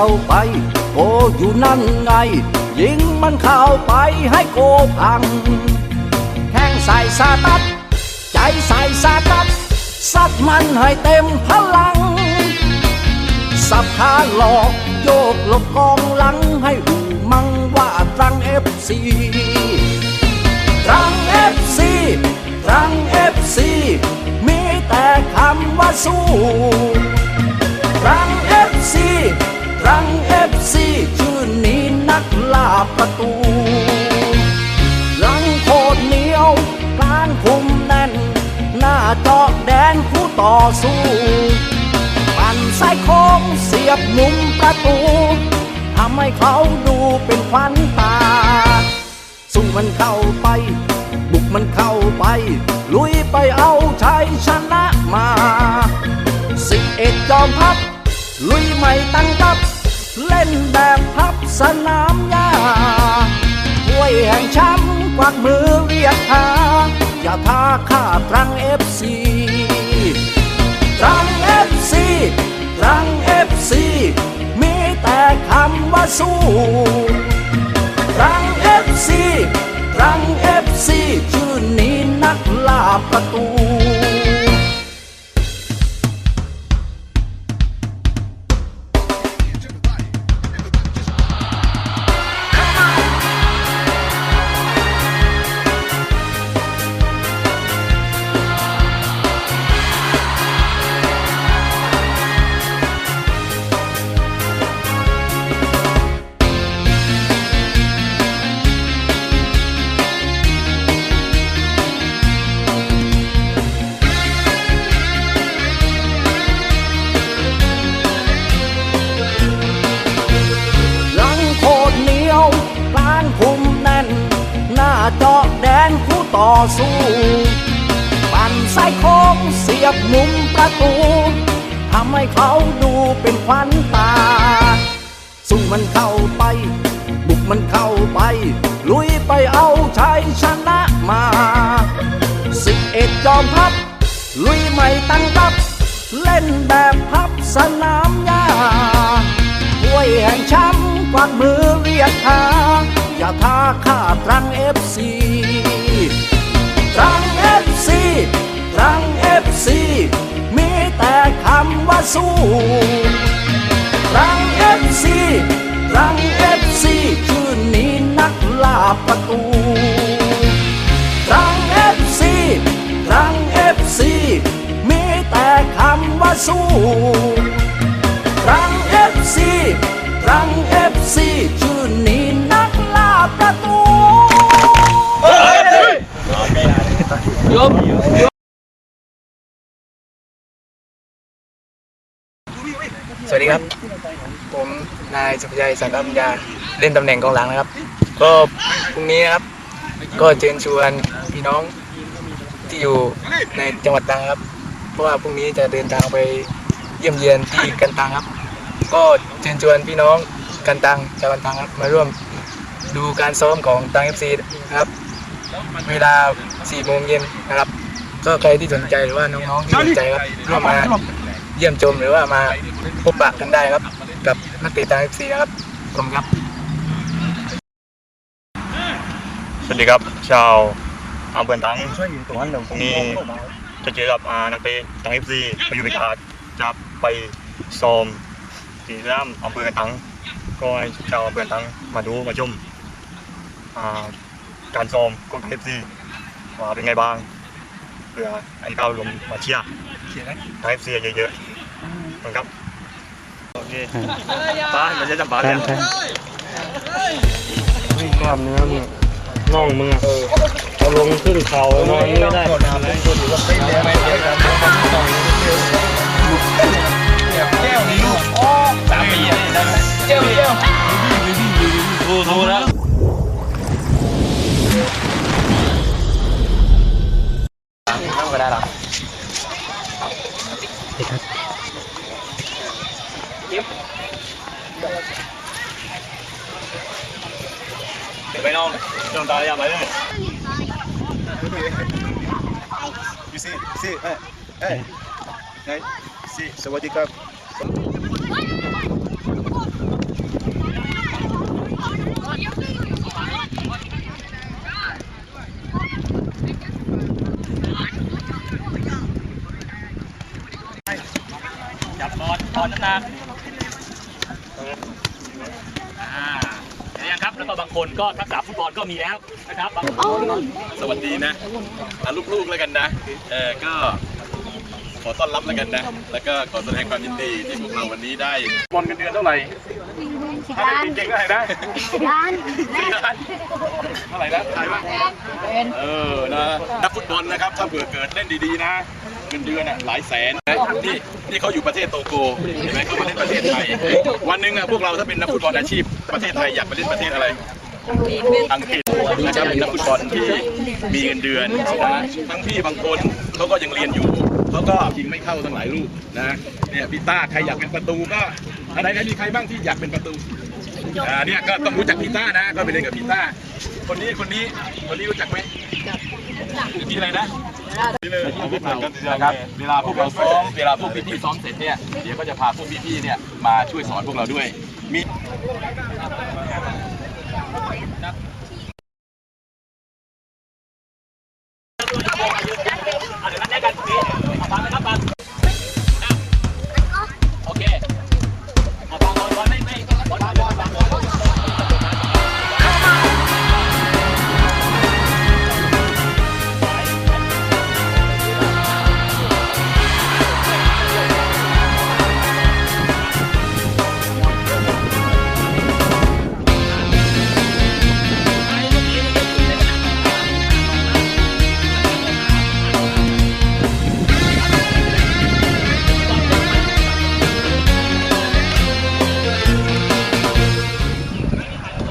เข้าไป โกอยู่นั่นไง ยิงมันเข้าไปให้โกพังแข้งใส่สาตัด ใจใส่สาตัดสัดมันให้เต็มพลัง สับขาหลอกโยกหลบกองหลังให้หูมังว่าตรังเอฟซีตรังเอฟซีตรังเอฟซีมีแต่คำว่าสู้ตรังเอฟซี ตรังเอฟซีชื่อนี้นักล่าประตู หลังโคตรเหนียวกลางคุมแน่น หน้าจาะแดนคู่ต่อสู้ปั่นสายโค้งเสียบมุมประตูทำให้เขาดูเป็นควันตา สู้มันเข้าไป บุกมันเข้าไป ลุยไปเอาชัยชนะมาสิบเอ็ดจอมพับลุยไม่ตั้งรับ วักมือเรียกหาอย่าท้าข้าตรังเอฟซีตรังเอฟซีตรังเอฟซีมีแต่คำว่าสู้ตรังเอฟซีตรังเอฟซีชื่อนี้นักล่าประตู ต่อสู้ปั่นสายโค้งเสียบมุมประตูทำให้เขาดูเป็นควันตา สู้มันเข้าไป บุกมันเข้าไป ลุยไปเอาชัยชนะมาสิบเอ็ดจอมพับลุยไม่ตั้งรับเล่นแบบพับสนามหญ้าถ้วยแห่งชมป์กวักมือเรียกหา อย่าท้าข้าตรังเอฟซีตรังเอฟซีตรังเอฟซีมีแต่คำว่าสู้ตรังเอฟซีตรังเอฟซีชื่อนี้นักล่าประตูตรังเอฟซีตรังเอฟซีมีแต่คำว่าสู้ สวัสดีครับ ผมนายสุภชัยสังกัปัญญาเล่นตำแหน่งกองหลังนะครับ ก็พรุ่งนี้นะครับ ก็เชิญชวนพี่น้องที่อยู่ในจังหวัดตรังครับ เพราะว่าพรุ่งนี้จะเดินทางไปเยี่ยมเยียนที่กันตังครับ ก็เชิญชวนพี่น้องกันตังชาวกันตังครับมาร่วมดูการซ้อมของตังเอฟซีนะครับ เวลา4โมงเย็นนะครับ ก็ใครที่สนใจหรือว่าน้องๆที่สนใจครับร่วมมา เยี่ยมชมหรือว่ามาพบปะกันได้ครับ กับนักเตะทางเอฟซีนะครับขอบคุณครับ สวัสดีครับ ชาวอำเภอตังพรุ่งนี้จะเจอกับอ่านักเตะตังเอฟซีไปอยู่ในการจะไปซ้อมที่สนามอำเภอตังก็ให้ชาวอำเภอตังมาดูมาชมอ่าการซ้อมของเอฟซีว่าเป็นไงบ้างเพื่อให้ก้าวลงมาเชียร์ทางเอฟซีเยอะๆ นะครับโอเคป้าเราจะจับบ้านแล้วกล้ามเนื้อมึงน่องมึงอะเอาลงขึ้นเขานอนไม่ได้นั่ เก็บเดี๋ยวไปน้องจงตาอย่าไปเลย You see, see, hey, hey, hey, see, so what do you got? ไป จับอนน้ำหนักอ่าเห็นยังครับ แล้วก็บางคนก็ทักษะฟุตบอลก็มีแล้วนะครับบางสวัสดีนะอะลูกๆแล้วกันนะ เออก็ขอต้อนรับแล้วกันนะ แล้วก็ขอแสดงความยินดีที่พวกเราวันนี้ได้บอลกันเดือนเท่าไหร่ สิบถ้าล้านเป็นเก่งๆเท่าไหร่นะล้านสี่ล้านเท่าไหร่นะถ่ายมาเออนะนักฟุตบอลนะครับ ถ้าเผื่อเกิดเล่นดีๆนะเงินเดือนอะหลายแสนนะนี่นี่เขาอยู่ประเทศโตโกเห็นไหมเขามาเล่นประเทศไทย วันหนึ่งอะพวกเราถ้าเป็นนักฟุตบอลอาชีพประเทศไทยอยากไปเล่นประเทศอะไรอังกฤษนะครับเป็นนักฟุตบอลที่มีเงินเดือนนะทั้งพี่บางคนเขาก็ยังเรียนอยู่เขาก็ยิงไม่เข้าทั้งหลายลูกนะเนี่ยพี่ต้าใครอยากเป็นประตูก็อะไรนะมีใครบ้างที่อยากเป็นประตู อ่าเนี่ยก็ต้องรู้จักพี่ต้านะ ก็ไปเล่นกับพี่ต้า คนนี้คนนี้คนนี้รู้จักไหมมีอะไรนะนี่เลยนะครับเวลาพวกเราซ้อมเวลาพวกพี่ๆซ้อมเสร็จเนี่ยเดี๋ยวก็จะพาพวกพี่ๆเนี่ยมาช่วยสอนพวกเราด้วยมีอะเดี๋ยวนัดแนะกันตรงนี้เอาฟังนะครับฟัง